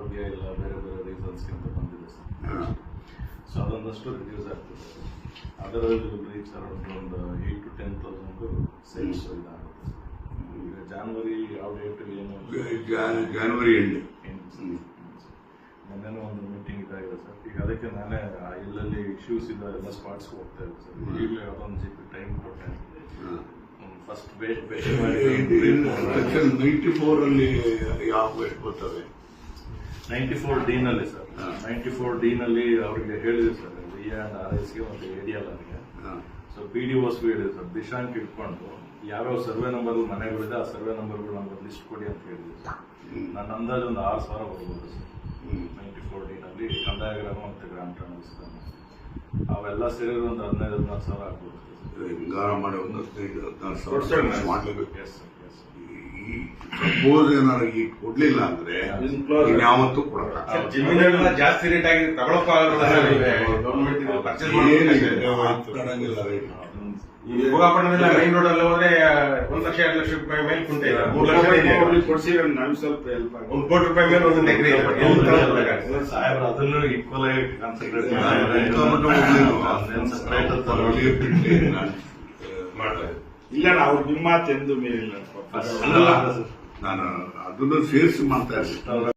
ಅನಾರೋಗ್ಯ ಇಲ್ಲ ಬೇರೆ ಬೇರೆ ರೀಸನ್ಸ್ಗಿಂತ ಬಂದಿದೆ ಸರ್? ಸೊ ಅದೊಂದಷ್ಟು ರಿಡ್ಯೂಸ್ ಆಗ್ತದೆ. ಅದರಲ್ಲಿ ರೀಚ್ ಅರೌಂಡ್ ಒಂದು eight to ten thousand sales ಇದಾಗುತ್ತೆ ಈಗ ಜಾನ್ವರಿ ಯಾವ ಡೇಟ್ ಏನು ಜಾನ್ವರಿ ಎಂಡ್ ಏನು ಮೊನ್ನೆನೂ ಒಂದು ಮೀಟಿಂಗ್ ಇದಾಗಿದೆ ಸರ್. ಈಗ ಅದಕ್ಕೆ ನಾನೇ ಇಲ್ಲಲ್ಲಿ ಎಲ್ಲೆಲ್ಲಿ ಇಶ್ಯೂಸ್ ಇದೆ ಎಲ್ಲ ಸ್ಪಾಟ್ಸ್ಗೆ ಹೋಗ್ತಾ ಇದ್ದೆ ಸರ್. ಈಗಲೇ ಅದೊಂದು ಜಿ ಪಿ ಟೈಮ್ ಕೊಟ್ಟೆ ಫಸ್ಟ್ ಬೇಟ್ ಬೇಟ್ ಮಾಡಿ ನೈಂಟಿ ಫೋರಲ್ಲಿ ಯಾವ ಎಷ್ಟು ಬರ್ತವೆ? ನೈಂಟಿ ಫೋರ್ ಡಿ ನಲ್ಲಿ ಸರ್. ನೈಂಟಿ ಫೋರ್ ಡಿ ನಲ್ಲಿ ಅವರಿಗೆ ಹೇಳಿದೆ ಸರ್ ವಿ ಅಂಡ್ ಆರ್ ಎಸ್ಗೆ ಒಂದು ಏರಿಯಾ ಅವರಿಗೆ. ಸೊ ಪಿ ಡಿ ಓಸ್ ಹೇಳಿದೆ ಸರ್ ದಿಶಾಂಕ್ ಇಟ್ಕೊಂಡು ಯಾವ್ಯಾವ ಸರ್ವೆ ನಂಬರ್ ಮನೆಗಳಿದೆ ಆ ಸರ್ವೆ ನಂಬರ್ಗಳು ನಮ್ಗೆ ಲಿಸ್ಟ್ ಕೊಡಿ ಅಂತ ಹೇಳಿದೆ ಸರ್ ನನ್ನ ಅಂದಾಜು ಒಂದು ಆರು ಸಾವಿರ ಬರ್ಬೋದು ಸರ್. ನೈಂಟಿ ಫೋರ್ ಡಿ ನಲ್ಲಿ ಕಂದಾಯ ಗ್ರಾಮ ಮತ್ತು ಗ್ರಾಮ ಟರ್ನಲ್ಸ್ ಅವೆಲ್ಲ ಸೇರಿದ್ರೆ ಒಂದು ಹದಿನೈದು ಹದಿನಾರು ಸಾವಿರ ಆಗ್ಬೋದು ಹಿಂಗಾರ ಮಾಡಿ ಒಂದು ಹದಿನೈದು ಹದಿನಾರು ಸಾವಿರ. ಮಾಡಲೇಬೇಕು ಎಸ್ ಸರ್ ಸಪೋಸ್ ಏನಾರು ಈಗ ಕೊಡ್ಲಿಲ್ಲ ಅಂದ್ರೆ ಯಾವತ್ತೂ ಕೊಡಲ್ಲ. ಜಾಸ್ತಿ ರೇಟ್ ಆಗಿ ತಗೊಳಕ್ ಆಗಲ್ಲ ರೈಟ್ ಭೋಗಾಪಟ್ಟಣದಿಂದ ಮೈನ್ ರೋಡ್ ಅಲ್ಲಿ ಹೋದ್ರೆ ಒಂದ್ ಲಕ್ಷ ಎರಡು ಲಕ್ಷ ರೂಪಾಯಿ ಮೇಲೆ ಕುಂಟೆ ಇದೆ ಮೂರ್ ಲಕ್ಷ ಇದೆ ಕೊಡ್ಸಿದ್ರೆ ನಮ್ಗೆ ಸ್ವಲ್ಪ ಹೆಲ್ಪ್ ಆಗುತ್ತೆ ಒಂದ್ ಕೋಟಿ ರೂಪಾಯಿ ಮೇಲೆ ಒಂದೊಂದು ಎಕರೆ ಇದೆ? ಸಾಹೇಬ್ರು ಅದನ್ನು ಈಕ್ವಲ್ ಆಗಿ ಇಲ್ಲ ಅವ್ರು ನಿಮ್ಮ ಮಾತು ಎಂದು ಮೀರಿಲ್ಲ ಪಾಪ. ಅಲ್ಲಲ್ಲ ನಾನು ಅದನ್ನು ಸೇರಿಸಿ ಮಾತಾಡ್ತೀನಿ